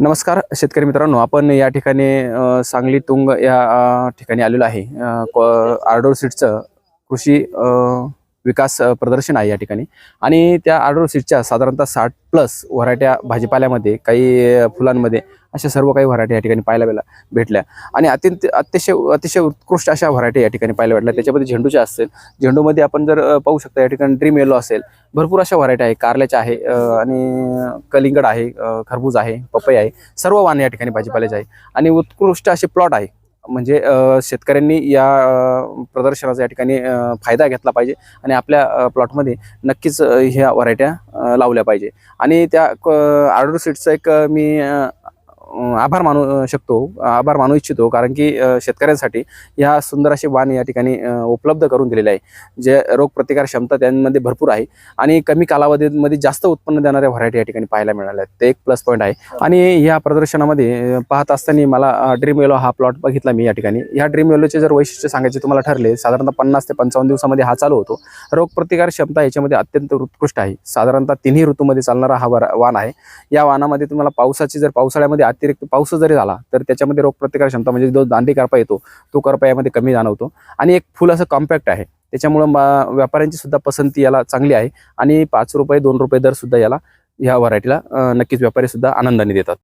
नमस्कार शेतकरी मित्रांनो आपण या ठिकाणी सांगली तुंग या ठिकाणी आलेलो आहे. क- आर्डोर सीटचं कृषी विकास प्रदर्शन आहे या ठिकाणी. आणि त्या आर्डर सीटच्या साधारणतः साठ प्लस व्हरायट्या भाजीपाल्यामध्ये काही फुलांमध्ये अशा सर्व काही व्हरायटी या ठिकाणी पाहायला भेला भेटल्या. आणि अत्यंत अतिशय अतिशय उत्कृष्ट अशा व्हरायटी या ठिकाणी पाहायला भेटल्या. त्याच्यामध्ये झेंडूच्या असतील झेंडूमध्ये आपण जर पाहू शकता या ठिकाणी ड्रीम येलो असेल भरपूर अशा व्हरायटी आहे. कारल्याच्या आहे आणि कलिंगड आहे खरबूज आहे पपई आहे सर्व वाण या ठिकाणी भाजीपाल्याचे आहे. आणि उत्कृष्ट असे प्लॉट आहे. म्हणजे शेतकऱ्यांनी या प्रदर्शनाचा या ठिकाणी फायदा घेतला पाहिजे आणि आपल्या प्लॉटमध्ये नक्कीच ह्या व्हरायट्या लावल्या पाहिजे. आणि त्या आर्डर सीटचं एक मी आभार मानू शकतो. आभार मानू इच्छितो कारण की शेतकऱ्यांसाठी ह्या सुंदर असे वाण या ठिकाणी उपलब्ध करून दिलेले आहे. जे रोगप्रतिकार क्षमता त्यांमध्ये भरपूर आहे आणि कमी कालावधीमध्ये जास्त उत्पन्न देणाऱ्या व्हरायटी या ठिकाणी पाहायला मिळाल्या आहेत. ते एक प्लस पॉईंट आहे. आणि या प्रदर्शनामध्ये पाहत असताना मला ड्रीम येलो हा प्लॉट बघितला मी या ठिकाणी. या ड्रीम येलोचे जर वैशिष्ट्य सांगायचे तुम्हाला ठरले साधारणतः पन्नास ते पंचावन्न दिवसामध्ये हा चालू होतो. रोगप्रतिकार क्षमता याच्यामध्ये अत्यंत उत्कृष्ट आहे. साधारणतः तिन्ही ऋतूमध्ये चालणारा हा वर- वाण आहे. या वाणामध्ये तुम्हाला पावसाची जर पावसाळ्यामध्ये अतिरिक्त पाऊस जरी झाला तर त्याच्यामध्ये रोगप्रतिकार क्षमता म्हणजे जो दांडी करपा येतो तो करपा यामध्ये कमी जाणवतो. आणि एक फुल असं कॉम्पॅक्ट आहे. त्याच्यामुळं मा- व्यापाऱ्यांची सुद्धा पसंती याला चांगली आहे. आणि पाच रुपये दोन रुपये दर सुद्धा याला ह्या व्हरायटीला नक्कीच व्यापारी सुद्धा आनंदाने देतात.